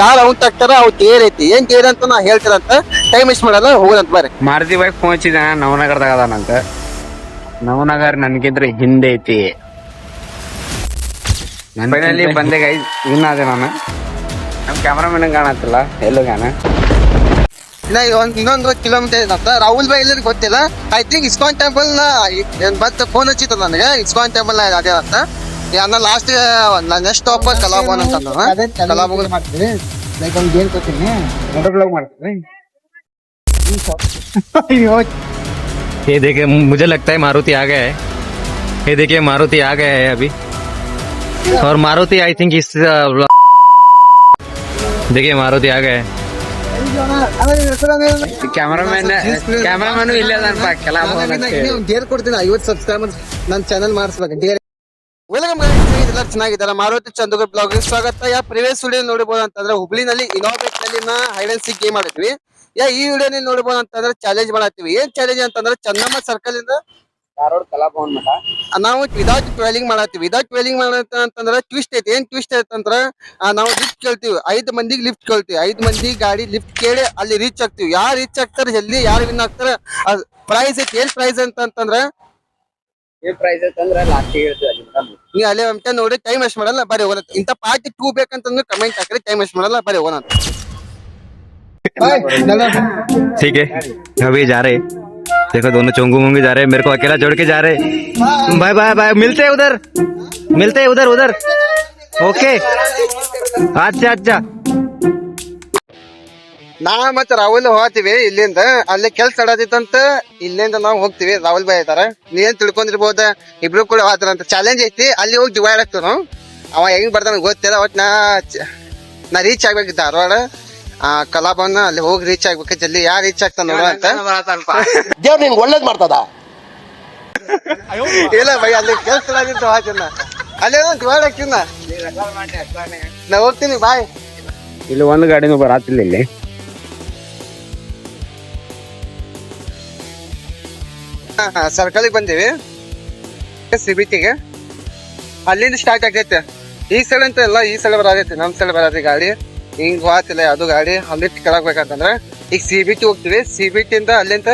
ಯಾರು ಅವ್ನ್ ತಗ್ತಾರ ಅವ್ ತೇರ್ ಐತಿ. ಏನ್ ತೇರ್ ಅಂತ ನಾ ಹೇಳ್ತೀರಂತ ಟೈಮ್ ಮಿಸ್ ಮಾಡಲ್ಲ ಹೋಗದಂತ ಬರ್ರಿ ಮಾರುತಿ ಬೈಕ್ ಫೋನ್ ಹಚ್ಚಿದ ನವನಗರದಾಗ ಅದಾನಂತ ನವನಗರ್ ನನ್ಗಿಂತ್ರ ಹಿಂದೆ ಐತಿ. ಫೈನಲಿ ಬಂದೆ ಗೈ ಇನ್ನ ಅದೇ ನಾನು. ನಮ್ ಕ್ಯಾಮ್ರಾಮನ್ ಕಾಣತ್ತಲ್ಲ. ಎಲ್ಲೋ ಗಾನ ಇನ್ನ ಒಂದ್ ಇನ್ನೊಂದು ಕಿಲೋಮೀಟರ್ ಏನಂತ ರಾಹುಲ್ ಬಾಯ್ ಎಲ್ಲರಿಗೂ ಗೊತ್ತಿಲ್ಲ ಐ ಥಿಂಕ್ ಇಸ್ಕಾನ್ ಟೆಂಪಲ್ ನ ಏನ್ ಮತ್ತೆ ಫೋನ್ ಹಚ್ಚಿತ್ತು ನನಗೆ ಇಸ್ಕಾನ್ ಟೆಂಪಲ್ ನ ಅದೇ ಅಂತ ಅನ್ನ ಲಾಸ್ಟ್ ನೆಕ್ಸ್ಟ್ ಸ್ಟಾಪ್ ಕಲಾಭವನ್ ಅಂತ ಅಂದವ. ಕಲಾಭವನ್ ಮಾಡ್ತೀವಿ ಲೈಕ್ ಒಂದು ಗೇಮ್ ಕೊಡ್ತೀನಿ ಬ್ಲಾಗ್ ಮಾಡ್ತೀವಿ ये देखिए मुझे लगता है मारुति आ गया है ये देखिए मारुति आ गया है अभी और मारुति आई थिंक इस अ, vlog- देखिए मारुति आ गया है ಕ್ಯಾಮ್ರಾಮನ್ ಕ್ಯಾಮ್ರಾಮನ್ ಇಲ್ಲೇ ಅದಾನಪ್ಪ ಕೆಲವು ಡೇರ್ ಕೊಡ್ತೀನಿ ಐವತ್ತು ಸಬ್ಸ್ಕ್ರೈಬರ್ ನನ್ನ ಚಾನಲ್ ಮಾಡಿಸ್ಬೇಕು. ಡೇರ್ ವೆಲ್ಕಮ್ ಎಲ್ಲರೂ ಚೆನ್ನಾಗಿದ್ದಾರೆ? ಮಾರುತಿ ಚಂದ್ರ ಬ್ಲಾಗ್ ಸ್ವಾಗತ. ಯಾ ಪ್ರಿವಿಯಸ್ ವಿಡಿಯೋ ನೋಡಬಹುದು ಅಂತಂದ್ರೆ ಹುಬ್ಳಿನಲ್ಲಿ ಇನೋವೇಟ್ನಲ್ಲಿ ಹೈಡ್ ಅಂಡ್ ಸಿಕ್ ಗೇಮ್ ಆಡಿದ್ವಿ. ಯಾ ಈ ವಿಡಿಯೋ ನೋಡಬಹುದು ಅಂತಂದ್ರೆ ಚಾಲೆಂಜ್ ಮಾಡತ್ತೀವಿ. ಏನ್ ಚಾಲೆಂಜ್ ಅಂತಂದ್ರೆ ಚನ್ನಮ್ಮ ಸರ್ಕಲ್ ಇಂದ ಧಾರವಾಡ ಕಲಾಭವನ್ ಮಠ ನಾವು ವಿದೌಟ್ ಟ್ವೆಲಿಂಗ್ ಮಾಡತ್ತೀವಿ ವಿದೌಟ್ ಟ್ವೆಲಿಂಗ್ ಮಾಡತ್ತ ಅಂತಂದ್ರೆ ಟ್ವಿಸ್ಟ್ ಐತಿ ಏನ್ ಟ್ವಿಸ್ಟ್ ಐತಿ ಅಂತಂದ್ರ ಆ, ನಾವು ಲಿಫ್ಟ್ ಕೇಳ್ತೀವಿ ಐದ್ ಮಂದಿಗೆ ಲಿಫ್ಟ್ ಕೇಳ್ತೀವಿ ಐದ್ ಮಂದಿ ಗಾಡಿ ಲಿಫ್ಟ್ ಕೇಳಿ ಅಲ್ಲಿ ರೀಚ್ ಆಗ್ತೀವಿ ಯಾರು ರೀಚ್ ಆಗ್ತಾರ ಜಲ್ದಿ ಯಾರು ವಿನ್ ಆಗ್ತಾರ ಪ್ರೈಸ್ ಐತಿ ಏನ್ ಪ್ರೈಸ್ ಅಂತ ಅಂತಂದ್ರ ಏನ್ ಪ್ರೈಸ್ ಐತಂದ್ರ ಲಾಸ್ಟ್ ಹೇಳ್ತೀವಿ ಅಲ್ಲಿ ಮಠ ನೀವ್ ಅಲ್ಲೇ ಅಂತ ನೋಡಿ ಟೈಮ್ ವೇಸ್ಟ್ ಮಾಡಲ್ಲ ಬರೀ ಹೋಗೋಣ ಇಂತ ಪಾರ್ಟಿ ಟೂ ಬೇಕಂತಂದ್ರೆ ಕಮೆಂಟ್ ಹಾಕ್ರಿ ಟೈಮ್ ವೇಸ್ಟ್ ಮಾಡಲ್ಲ ಬರೀ ಹೋಗೋಣ ठीक है अभी जा रहे देखो दोनों चोंगू मोंगी जा रहे मेरे को अकेला छोड़ के जा रहे बाय बाय बाय मिलते हैं उधर मिलते हैं उधर उधर ओके अच्छा अच्छा ನಾ ಮತ್ತೆ ರಾಹುಲ್ ಹೋಗ್ತೀವಿ ಇಲ್ಲಿಂದ ಅಲ್ಲಿ ಕೆಲ್ಸ ನಡದಿತ್ತಂತ ಇಲ್ಲಿಂದ ನಾವು ಹೋಗ್ತೀವಿ ರಾಹುಲ್ ಬಾಯ್ ಇದಾರ ನೀವೇನ್ ತಿಳ್ಕೊಂಡಿರ್ಬೋದ ಇಬ್ರು ಕೂಡ ಹೋಗ್ತಾರಂತ ಚಾಲೆಂಜ್ ಐತಿ ಅಲ್ಲಿ ಹೋಗಿ ಡಿವೈಡ್ ಆಗ್ತೀವಿ ನಾವು ಅವ ಹೆಂಗ್ ಬರ್ತಾನ ಗೊತ್ತಿಲ್ಲ ಒಟ್ ನಾ ಚ- ನಾ ರೀಚ್ ಆಗ್ಬೇಕು ಧಾರವಾಡ ಆ ಕಲಾಭವನ ಅಲ್ಲಿ ಹೋಗಿ ರೀಚ್ ಆಗ್ಬೇಕು ಜಲ್ದಿ ಯಾರು ರೀಚ್ ಆಗ್ತಾನ ನೋಡ ಅಂತ. ದೇವ್ರು ನಿಂಗೆ ಒಳ್ಳೇದ್ ಮಾಡ್ತದ? ಇಲ್ಲ ಭಯ ಅಲ್ಲಿ ಕೆಲ್ಸ ಹಾಕಿನ ಅಲ್ಲೇ ಡಿವೈಡ್ ಆಗ್ತೀವಿ ನಾ ನಾ ಹೋಗ್ತೀನಿ ಬಾಯ್. ಇಲ್ಲಿ ಒಂದು ಗಾಡಿನೂ ಬರಾತಿಲ್ಲ ಇಲ್ಲಿ. ಸರ್ಕಲಿಗೆ ಬಂದೀವಿ. ಸಿಬಿಟಿಗೆ ಅಲ್ಲಿಂದ ಸ್ಟಾರ್ಟ್ ಆಗೈತೆ. ಈ ಸಲ ಅಂತ ಇಲ್ಲ ಈ ಸಲ ಬರತೈತಿ ನಮ್ಮ ಸಲ ಬರತೈತಿ ಗಾಡಿ. ಹಿಂಗ್ ಹೋಗ್ತಿಲ್ಲ ಅದು ಗಾಡಿ ಅಲ್ಲಿಟ್ ಕೆಳಗ್ ಬೇಕಂತಂದ್ರೆ ಈಗ ಸಿ ಬಿ ಟಿ ಹೋಗ್ತೀವಿ. ಸಿ ಬಿ ಟಿ ಇಂದ ಅಲ್ಲಿಂದ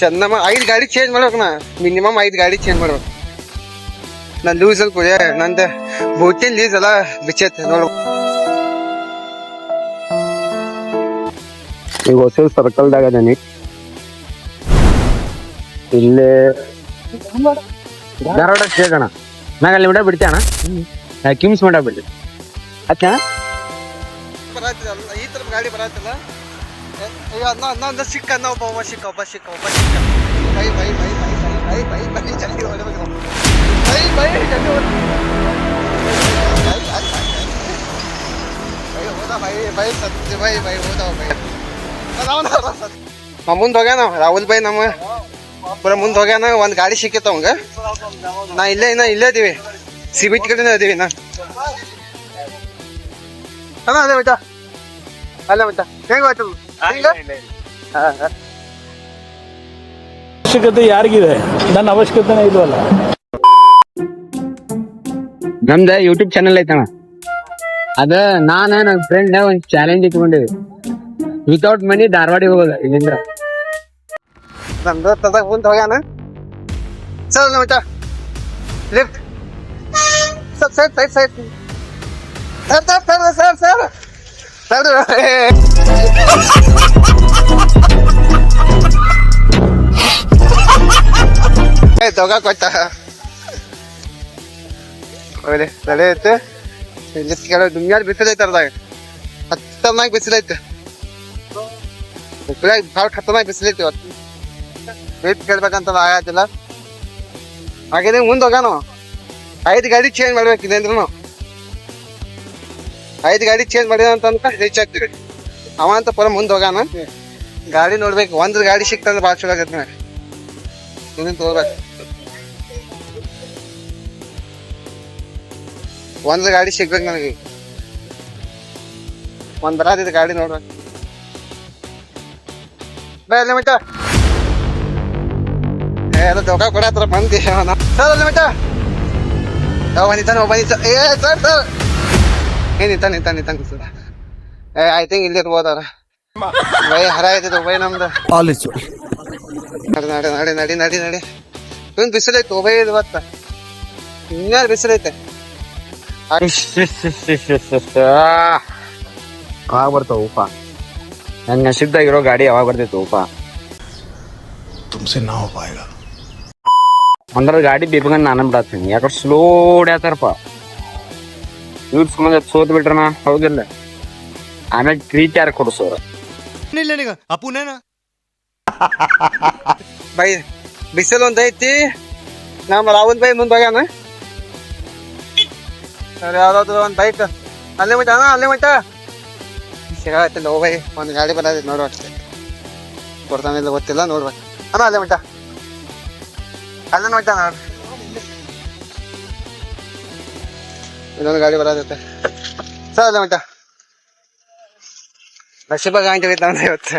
ಚೆನ್ನಮ್ಮ ಐದ್ ಗಾಡಿ ಚೇಂಜ್ ಮಾಡ್ಬೇಕು ನಾ. ಮಿನಿಮಮ್ ಐದ್ ಗಾಡಿ ಚೇಂಜ್ ಮಾಡ್ಬೇಕು. ನನ್ ಲೂಸ್ ಅಲ್ಲಿ ಕುಡಿಯ ನಂದ ಬೂಟಿನ ಲೀಸ್ ಎಲ್ಲ ಬಿಚ್ಚೈತೆ ನೋಡು. ಈಗ ಹೊಸ ಸರ್ಕಲ್ದಾಗ ಅದೀನಿ. ಇಲ್ಲಿ ಧಾರವಾಡ ಸ್ಟೇಟ್ ಅಣ್ಣ ನಾಗ ಅಲ್ಲಿ ಬಿಡ ಬಿಡ್ತೇ ಅಣ್ಣ? ಕಿಮ್ಸ್ ಮಾಡ ಬಿಡ್ತೀನಿ. ಅಚ್ಚಾ ಬರತ್ತಿಲ್ಲ ಈ ತರ ಗಾಡಿ ಬರತ್ತಿಲ್ಲ ಅಯ್ಯೋ ಅನ್ನ ಅನ್ನ ಸಿಕ್ಕ ಅನ್ನ ಒಬ್ಬ ಒಬ್ಬ ಸಿಕ್ಕ ಒಬ್ಬ ಸಿಕ್ಕ ಒಬ್ಬ ಸಿಕ್ಕ bye bye bye bye bye bye bye bye ಜಲ್ದಿ ಹೊರಬೇಕು ಬೈ ಬೈ ಜಲ್ದಿ ನಮ್ಮ ಮುಂದೆ ಹೋಗ್ಯಾನ ರಾಹುಲ್ ಬೈ ನಮ್ಮ ಪೂರ ಮುಂದೆ ಹೋಗ್ಯಾನ ಒಂದ್ ಗಾಡಿ ಸಿಕ್ಕಿತ್ತು ಅವಂಗ ನಾ ಇಲ್ಲೇ ಇನ್ನ ಇಲ್ಲೇ ಇದೀವಿ ಸಿಬಿಟ್ ಕಡೆನೇ ಇದೀವಿ ನಾ ಅಣ್ಣ ಅದೇ ಮಚ್ಚ ಅಲ್ಲ ಮಚ್ಚ ಹೆಂಗ ಆಯ್ತು? ಅವಶ್ಯಕತೆ ಯಾರಿಗಿದೆ? ನನ್ನ ಅವಶ್ಯಕತೆನೇ ಇಲ್ವಲ್ಲ? ನಮ್ದ ಯೂಟ್ಯೂಬ್ ಚಾನಲ್ ಐತಣ್ಣ ಅದ ನಾನ ನನ್ ಫ್ರೆಂಡ್ ಒಂದ್ ಚಾಲೆಂಜ್ ಇಟ್ಕೊಂಡಿವಿ ವಿತೌಟ್ ಮನಿ ಧಾರವಾಡಿಗೆ ಹೋಗೋದ ಇಲ್ಲಿಂದ. ನಮ್ದು ತದಕ್ ಬಂತ ಹೋಗ್ಯಾನ ಸರ್ ಮಚ್ಚ lift sir sir side side. Sir sir sir sir sir sir ಏ ತಗ ಕೊಟ್ಟ ಒಳ್ಳೆ ತಲೆ ಐತೆ ಕೆಳ ದುಮ್ಯಾರ್ ಬಿಸಿಲೈತೆ ಅರ್ದಾಗ ಹತ್ತನಾಗ ಬಿಸಿಲೈತೆ ಉಪ್ಪಿನಾಗ ಭಾಳ ಖತರ್ನಾಗ ಬಿಸಿಲೈತಿ ಇವತ್ತು ರೇಟ್ ಕೇಳ್ಬೇಕಂತ ಆಗತ್ತಿಲ್ಲ ಹಾಗೆ ಮುಂದೆ ಹೋಗಾನು ಐದು ಗಾಡಿ ಚೇಂಜ್ ಮಾಡ್ಬೇಕಿದೆ ಅಂದ್ರೂ ಐದು ಗಾಡಿ ಚೇಂಜ್ ಮಾಡಿದ ಅಂತ ಅನ್ಕ ರೀಚ್ ಆಗ್ತೀವಿ. ಅವ ಅಂತ ಪೂರ ಮುಂದೆ ಹೋಗಾನ. ಗಾಡಿ ನೋಡ್ಬೇಕು ಒಂದ್ ಗಾಡಿ ಸಿಕ್ತಂದ್ರೆ ಭಾಳ ಚಲೋ ಆಗತ್ತೆ ಇದನ್ನ ತೋರ್ಬೇಕು ಒಂದ್ ಗಾಡಿ ಸಿಗ್ಬೇಕು ನನಗೆ. ಒಂದ್ ಬರಾದಿದ್ ಗಾಡಿ ನೋಡ್ಬೇಕು. ಬೈ ಅಲ್ಲಿ ಮಟ್ಟ ಏ ಎಲ್ಲ ದೊಡ್ಡ ಕೊಡತ್ರ ಬಂದಿ. ಸರ್ ಅಲ್ಲಿ ಮಟ್ಟ ಬಂದಿತ್ತ ಒಬ್ಬ ಏ ಸರ್ ಸರ್. ಏ ನಿಂತ ನಿಂತ ನಿಂತ ಸರ್ ಏ ಐ ಥಿಂಕ್ ಇಲ್ಲಿ ಇರ್ಬೋದಾರ ಬೈ ಹರ ಆಯ್ತದ ಬೈ ನಮ್ದು ನಡಿ ನಡಿ ನಡಿ ನಡಿ ನಡಿ ನಡಿ ಇವ್ನು ಬಿಸಿಲೈತೆ ಒಬ್ಬ ಇವತ್ತ ಇನ್ನ ಬಿಸಿಲೈತೆ ಯಾವಾಗ ಬರ್ತಾವ ಉಪ ನನ್ ನಶಿಬ್ದಾಗಿರೋ ಗಾಡಿ ಯಾವಾಗ ಬರ್ತೈತೆ ಉಪ तुमसे ना हो पाएगा ಅಂದ್ರ ಗಾಡಿ ಬೇಕಂದ್ ನಾನು ಬಿಡತ್ತೀನಿ ಯಾಕಡೆ ಸ್ಲೋ ಹೊಡ್ಯಾತಾರಪ್ಪ ಇವ್ರ ಸುಮ್ಮನೆ ಸೋತ್ ಬಿಟ್ರಣ ಹೌದಿಲ್ಲ. ಆಮೇಲೆ ಟ್ರೀಟ್ ಯಾರು ಕೊಡಿಸೋರ? ಬೈ ಬಿಸಿಲು ಒಂದ್ ಐತಿ. ನಮ್ಮ ರಾಹುಲ್ ಬೈ ಮುಂದ ಹೋಗ್ಯಾನ. ಸರಿ ಯಾವ್ದಾದ್ರು ಒಂದ್ ಬೈಕ್ ಅಲ್ಲೇ ಮಟ್ಟ ಅಣ್ಣ ಅಲ್ಲೇ ಮಟ್ಟ ಸಿಗಾತಿಲ್ಲ ಓ ಬೈ ಒಂದ್ ಗಾಡಿ ಬರೋದಿ ನೋಡುವ ಅಷ್ಟೇ. ಕೊಡ್ತಾನಿಲ್ಲ ಗೊತ್ತಿಲ್ಲ ನೋಡ್ಬೇಕು. ಅಣ್ಣ ಅಲ್ಲೇ ಮಟ್ಟ ಅಲ್ಲೇ ಮಟ್ಟ ನೋಡ್ರಿ ಇನ್ನೊಂದು ಗಾಡಿ ಬರೋದೈತೆ ಸರ್ ಮಟ ಮಟ್ಟ ನಶೀಬ ಗಾಂಜಿ ಹೋಗಿದ್ದಾನೆ ಇವತ್ತು.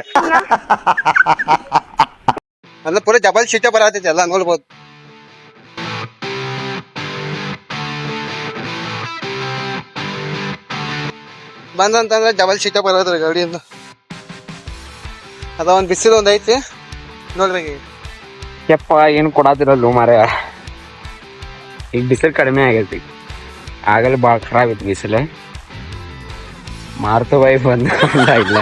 ಅಂದ್ರೆ ಪೂರ ಡಬಲ್ ಶೀಟೇ ಬರತೈತಿ ಎಲ್ಲ ನೋಡ್ಬೋದು. ಬಂದಂತಂದ್ರೆ ಡಬಲ್ ಶೀಟೇ ಬರೋದ್ರಿ ಗಾಡಿಯಿಂದ. ಅದ ಒಂದು ಬಿಸಿಲು ಒಂದೈತಿ ಐತಿ. ನೋಡ್ರಿ ಯಪ್ಪ, ಏನು ಕೊಡಾತಿರಲ್ಲ ಮಾರ ಈಗ ಬಿಸಿಲು ಕಡಿಮೆ ಆಗೈತಿ. ಆಗಲೇ ಭಾಳ ಖರಾಬ್ ಇತ್ತು ಬಿಸಿಲು ಮಾರುತ ಬಾಯಿ ಬಂದ ಇಲ್ಲ.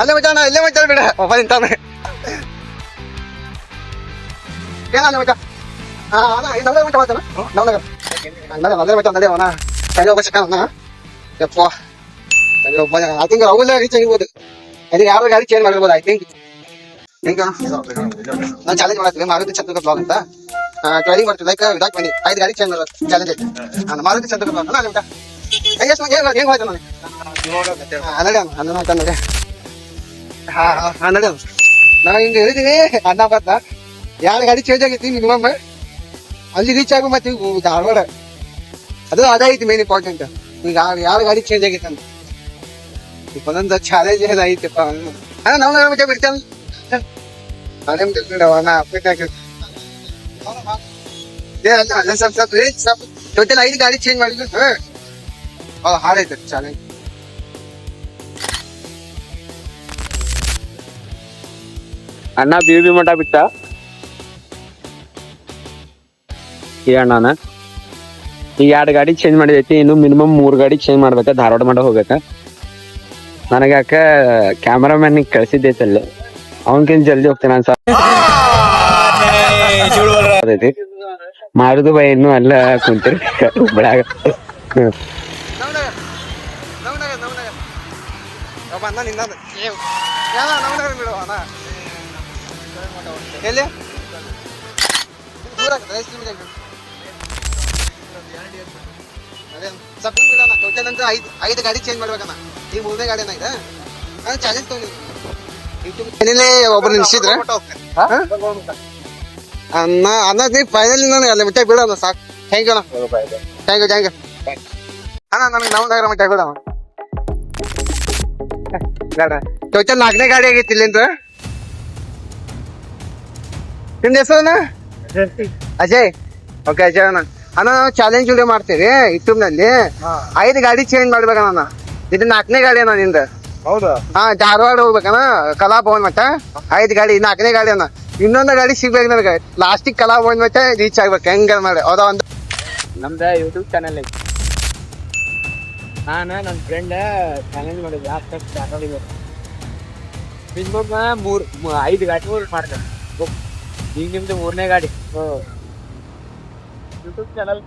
ಅಲ್ಲೇ ಮಚಾನ ಇಲ್ಲೇ ಮಚಾನ ಬಿಡ. ಒಬ್ಬ ನಿಂತಾನೆ. ಏನಲ್ಲ ಮಚ ಹಾ ಅಣ್ಣ ಇದು ನಲ್ಲೇ ಮಚ ನಲ್ಲೇ ಮಚ ನಲ್ಲೇ ಅವನ. ಕೈ ಒಬ್ಬ ಸಿಕ್ಕ ಯಪ್ಪ. ಕೈ ಒಬ್ಬ ಐ ಥಿಂಕ್ ರಾಹುಲ್ ರೀಚ್ ಆಗಿರ್ಬೋದು. ಅದು ಯಾರು ಗಾಡಿ ಚೇಂಜ್ ಮಾಡಿರ್ಬೋದು ಐ ಥಿಂಕ್ ಹೆಂಗ ನಾನು ಚಾಲೆಂಜ್ ಮಾಡ್ತೀನಿ ಮಾರುತಿ ಚಂದ್ರ ಬ್ಲಾಗ್ ಅಂತ ಟ್ರೈನಿಂಗ್ ಮಾಡ್ತೀನಿ ಲೈಕ್ ಇದಾಕ್ ಬನ್ನಿ ಐದು ಗಾಡಿ ಚೇಂಜ್ ಮಾಡೋದು ಚಾಲೆಂಜ್ ಐತಿ ನಾನು ಮಾರುತಿ ಚಂದ್ರ ಬ್ಲಾಗ್ ನಾನು ನಿಮ್ಗೆ ಹೆಂಗ್ ಹೆಂಗ್ ಹೆಂಗ್ ಹಾ ಹನ್ನೆರಡು ನಾವು ಹಿಂಗೆ ಹೇಳಿದೀವಿ ಅನ್ನ ಬತ್ತ ಎರಡು ಗಾಡಿ ಚೇಂಜ್ ಆಗೈತಿ ಮಿನಿಮಮ್ ಅಲ್ಲಿ ರೀಚ್ ಆಗು ಮತ್ತೆ ಈಗ ಧಾರವಾಡ ಅದು ಅದೇ ಐತಿ ಮೇನ್ ಇಂಪಾರ್ಟೆಂಟ್ ಈಗ ಯಾವ ಗಾಡಿ ಚೇಂಜ್ ಆಗೈತೆ ಅಂತ ಈಗ ಒಂದೊಂದು ಚಾಲೆಂಜ್ ಐತಿಪ್ಪ ಅಣ್ಣ ನಾವು ಬಿಡ್ತೇವೆ ಅದೇ ಬಿಡವ ನಾ ಅಪ್ಡೇಟ್ ಆಗಿತ್ತು ಏ ಅಲ್ಲ ಏ ಸ್ವಲ್ಪ ಟೋಟಲ್ ಐದು ಗಾಡಿ ಚೇಂಜ್ ಮಾಡಿದ್ರು ಹಾ ಹಾಡೈತೆ ಚಾಲೆಂಜ್ ಅಣ್ಣ ಬಿ ಬಿ ಮಠ ಬಿಟ್ಟ ಈ ಅಣ್ಣನ ಈಗ ಎರಡು ಗಾಡಿ ಚೇಂಜ್ ಮಾಡಿದೈತಿ. ಇನ್ನು ಮಿನಿಮಮ್ ಮೂರು ಗಾಡಿ ಚೇಂಜ್ ಮಾಡ್ಬೇಕ? ಧಾರವಾಡ ಮಠ ಹೋಗ್ಬೇಕ? ನನಗೆ ಯಾಕ ಕ್ಯಾಮರಾಮನ್ ಕಳ್ಸಿದ್ದೈತಿ ಅಲ್ಲಿ ಅವನ್ಕಿಂತ ಜಲ್ದಿ ಹೋಗ್ತೇನೆ ಅದೈತಿ ಮಾರುದು ಬೈ ಇನ್ನು ಅಲ್ಲ ಕುಂತಿರ್ ಬಿಡಾಗ ಐದು ಐದು ಗಾಡಿ ಚೇಂಜ್ ಮಾಡ್ಬೇಕಣ್ಣ ಈ ಮೂರನೇ ಗಾಡಿ ಇದೆ. ಚಾಲೆಂಜ್ ತೊಗೊಂಡಿದ್ದೀನಿ. ಚಾನೆಲೇ ಒಬ್ರು ನಿಲ್ಸಿದ್ರ. ಅನ್ನ ಅನ್ನ ನೀ ಫೈನಲ್ ನಾನು ಅಲ್ಲಿ ಮಟ್ಟ ಬಿಡ ಸಾಕು. ಥ್ಯಾಂಕ್ ಯು ಅಣ್ಣ. ಥ್ಯಾಂಕ್ ಯು ಥ್ಯಾಂಕ್ ಯು ಅಣ್ಣ ನನಗೆ ನಾವು ನಗರ ಮಟ್ಟ ಬಿಡ ಟೋಟಲ್ ನಾಲ್ಕನೇ ಗಾಡಿ ಆಗೈತಿ ಇಲ್ಲಿಂದ. ನಿಮ್ದು ಹೆಸರಣ್ಣ ಅಜಯ್. ಓಕೆ ಅಜಯ್ ಅಣ್ಣ. ಅಣ್ಣ ನಾವು ಚಾಲೆಂಜ್ ವಿಡಿಯೋ ಮಾಡ್ತೀವಿ ನಲ್ಲಿ. ಐದು ಗಾಡಿ ಚೇಂಜ್ ಮಾಡ್ಬೇಕಣ್ಣ ಇದು ನಾಲ್ಕನೇ ಗಾಡಿ ಅಣ್ಣ ನಿಂದ. ಹೌದಾ? ಹಾ ಧಾರವಾಡ ಹೋಗ್ಬೇಕಣ್ಣ ಕಲಾಭವನ್ ಮಟ್ಟ ಐದು ಗಾಡಿ ನಾಲ್ಕನೇ ಗಾಡಿ ಅಣ್ಣ. ಇನ್ನೊಂದು ಗಾಡಿ ಸಿಗ್ಬೇಕು ನನಗೆ. ಲಾಸ್ಟಿಗೆ ಕಲಾಭವನ್ ಮಟ್ಟ ರೀಚ್ ಆಗ್ಬೇಕು. ಹೆಂಗ ಮಾಡಿ ಅದ ಒಂದು ನಮ್ದ ಯೂಟ್ಯೂಬ್ ಚಾನಲ್ ಐತಿ. ನಾನು ನನ್ನ ಫ್ರೆಂಡ್ ಚಾಲೆಂಜ್ ಮಾಡಿದ್ದೆ ಅಷ್ಟು ಚಾನಲ್ ಫೇಸ್ಬುಕ್ ಮೂರ್ ಮೂರು ಐದು ಗಾಡಿ ಮಾಡ್ತೇನೆ ಈಗ ನಿಮ್ದು ಮೂರನೇ ಗಾಡಿ. YouTube channel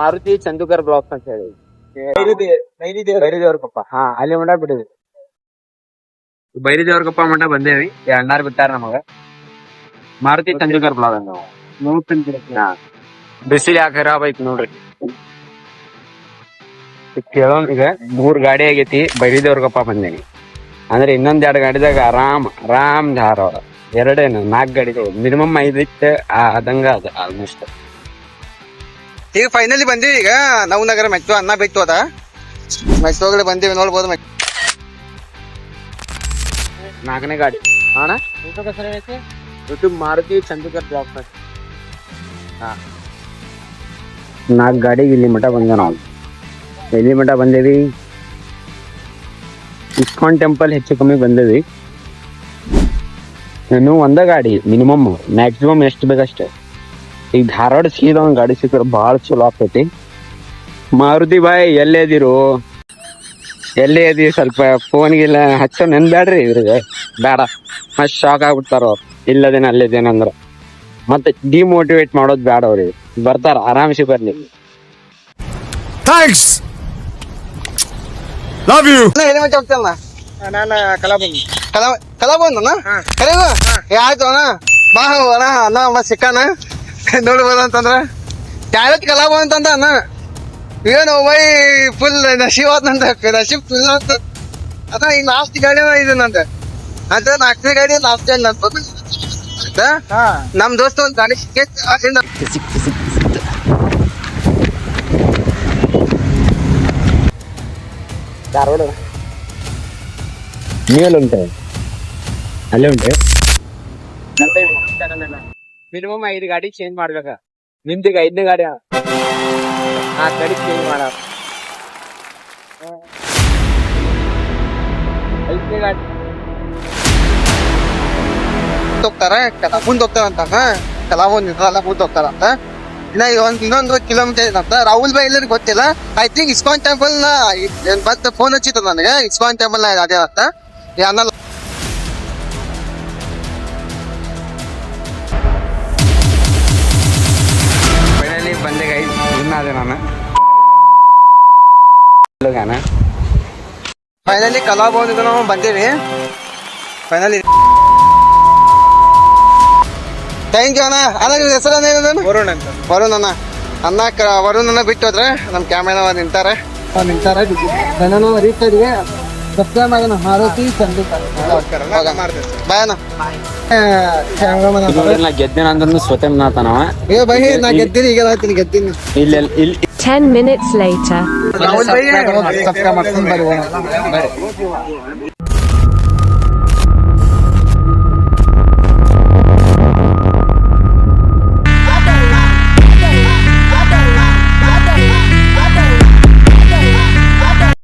Maruti Chandukar vlogs ಅಂತ ಹೇಳಿ ಬೈರಿದೇವ್ರ ಪಪ್ಪ. ಹಾ ಅಲ್ಲಿ ಮಂಡ ಬಿಡಿದ್ವಿ ಬೈರಿದೇವ್ರ ಕಪ್ಪ ಮಂಡ ಬಂದೇವಿ ಅಣ್ಣಾರ್ ಬಿಟ್ಟಾರ ನಮಗ. ಮಾರುತಿ ಚಂದುಕರ್ ಬ್ಲಾಗ್ ಹಾ. ಬಿಸಿಲು ಯಾಕೆ ಖರಾಬ್ ಐತಿ ನೋಡ್ರಿ. ಕೇಳೋನ್ ಈಗ ಮೂರ್ ಗಾಡಿ ಆಗೈತಿ ಬೈರಿದೇವ್ರಗಪ್ಪ ಬಂದೇನಿ ಅಂದ್ರೆ ಇನ್ನೊಂದ್ ಎರಡ್ ಗಾಡಿದಾಗ ಆರಾಮ್ ಆರಾಮ್ ಧಾರವಾಡ. ಎರಡೇನು ನಾಲ್ಕು ಗಾಡಿಗಳು ಮಿನಿಮಮ್ ಐದ್ ಇತ್ತು ಆದಂಗ ಅದ ಆಲ್ಮೋಸ್ಟ್ ಈಗ ಫೈನಲಿ ಬಂದೀವಿ ಈಗ. ನಾವು ನಗರ ಮೆಟ್ರೋ ಅನ್ನ ಬಿತ್ತು ಅದ. ಮೆಟ್ರೋಗಳು ಬಂದೀವಿ ನೋಡ್ಬೋದು ಮೆಟ್- ನಾಲ್ಕನೇ ಗಾಡಿ. ಅಣ್ಣ? ಯೂಟ್ಯೂಬ್ ಮಾರುತಿ ಚಂದ್ರಕರ್ ಬ್ಲಾಕ್ ಹಾ. ನಾಲ್ಕು ಗಾಡಿಗೆ ಇಲ್ಲಿ ಮಠ ಬಂದ ನಾವು. ಎಲ್ಲಿ ಮಠ ಬಂದೇವಿ. ಇಸ್ಕಾನ್ ಟೆಂಪಲ್ ಹೆಚ್ಚು ಕಮ್ಮಿ ಬಂದೇವಿ. ಇನ್ನೂ ಒಂದ ಗಾಡಿ ಮಿನಿಮಮ್ ಮ್ಯಾಕ್ಸಿಮಮ್ ಎಷ್ಟು ಬೇಕಷ್ಟೇ. ಈಗ ಧಾರವಾಡ ಸೀದಾ ಒಂದು ಗಾಡಿ ಸಿಕ್ಕರೆ ಭಾಳ ಚಲೋ ಆಗ್ತೈತಿ. ಮಾರುತಿ ಬಾಯ್ ಎಲ್ಲೇ ಇದೀರು? ಎಲ್ಲೇ ಅದಿ ಸ್ವಲ್ಪ ಫೋನ್ಗಿಲ್ಲ ಹಚ್ಚೋ ಹಚ್ಚ ಬ್ಯಾಡ್ರಿ ಇವ್ರಿಗೆ. ಬೇಡ. ಮತ್ ಶಾಕ್ ಆಗ್ಬಿಡ್ತಾರ ಅವ್ರು. ಇಲ್ಲದೇನ ಅಲ್ಲದೇನಂದ್ರ ಮತ್ತೆ ಡಿಮೋಟಿವೇಟ್ ಮಾಡೋದು ಬೇಡ ಅವ್ರಿಗೆ ಬರ್ತಾರ ಆರಾಮ್ಸಿ ಬರ್ಲಿ. ಥ್ಯಾಂಕ್ಸ್ ಲವ್ ಯು ಏನೇ ಮಚ್ಚ ಹೋಗ್ತಲ್ಲ ನಾನು ಕಲಾ ಆಯ್ತು ಅಣ್ಣ. ಬಾ ಅಣ್ಣ ಅಣ್ಣ ಅಮ್ಮ ಸಿಕ್ಕಾನ? ನೋಡ್ಬೋದು ಅಂತಂದ್ರೆ? ಡೈರೆಕ್ಟ್ ಕಲಾಬ ಅಂತಂದ ಏನು ಬೈ ಫುಲ್ ನಶೀಬ್ ಆತಂತ ನಶೀಬ್ ಫುಲ್ ಅಂತ ಅದ ಈಗ ಲಾಸ್ಟ್ ಗಾಡಿ ಇದು ನಂದ. ಅಂತ ನಾಲ್ಕನೇ ಗಾಡಿ ಲಾಸ್ಟ್ ಗಾಡಿ ನಂದು. ಆಯ್ತಾ ಹಾ. ನಮ್ ದೋಸ್ತ ಒಂದು ಗಾಡಿ ಅಲ್ಲಿಂದ ಧಾರವಾಡ ನೀವೆಲ್ಲ ಉಂಟೆ? ಅಲ್ಲೇ ಉಂಟೆ? ಮಿನಿಮಮ್ ಐದು ಗಾಡಿ ಚೇಂಜ್ ಮಾಡ್ಬೇಕ. ನಿಮ್ದೀಗ ಐದನೇ ಗಾಡಿ ಆ. ಗಾಡಿ ಚೇಂಜ್ ಮಾಡ. ಐದನೇ ಗಾಡಿ. ಹೋಗ್ತಾರ? ಮುಂದ್ ಹೋಗ್ತಾರಂತ ಕಲಾವಂದ್ ಇದ್ರಲ್ಲ ಮುಂದ್ ಹೋಗ್ತಾರಂತ ಇನ್ನ ಈಗ ಒಂದ್ ಇನ್ನೊಂದು ಕಿಲೋಮೀಟರ್ ಏನಂತ ರಾಹುಲ್ ಬಾಯ್ ಎಲ್ಲರಿಗೂ ಗೊತ್ತಿಲ್ಲ. ಐ ಥಿಂಕ್ ಇಸ್ಕಾನ್ ಟೆಂಪಲ್ನ ಮತ್ತೆ ಫೋನ್ ಹಚ್ಚಿತ್ತು ನನಗೆ. ಇಸ್ಕಾನ್ ಟೆಂಪಲ್ನ ಅದೇ ಅಂತ. ಅನ್ನಲ್ಲ ಗಾನ. ಫೈನಲಿ ಕಲಾಭವನಿಗೆ ನಾವು ಬಂದೀವಿ. ಫೈನಲಿ ಥ್ಯಾಂಕ್ ಯು ಅಣ್ಣ. ಅಣ್ಣ ನಿಮ್ಮ ಹೆಸರು ಏನೇನು ವರುಣ್ ಅಂತ. ವರುಣ್ ಅಣ್ಣ. ಅಣ್ಣ ಕ ವರುಣ್ ಅಣ್ಣ ಬಿಟ್ಟು ಹೋದ್ರೆ ನಮ್ಮ ಕ್ಯಾಮೆರಾ ನಿಂತಾರೆ. ನಿಂತಾರ. ನಾನು ರೀಚ್ ಇದೀವಿ ಸಬ್ಸ್ಕ್ರೈಬ್ ಮಾಡೋಣ. ಮಾರುತಿ ಚಂದ್ರಕರ್ ಬಾಯ್ ಅಣ್ಣ. ಕ್ಯಾಮ್ರಾಮನ್ ನಾ ಗೆದ್ದೆ ಅಂದ್ರೂ ಸ್ವತಃ ನಾತನವ. ಏ ಬೈ ನಾ ಗೆದ್ದೀನಿ ಈಗ ಹೇಳ್ತೀನಿ ಗೆದ್ದೀನಿ. ಇಲ್ಲಿ ಇಲ್ಲಿ 10 minutes later.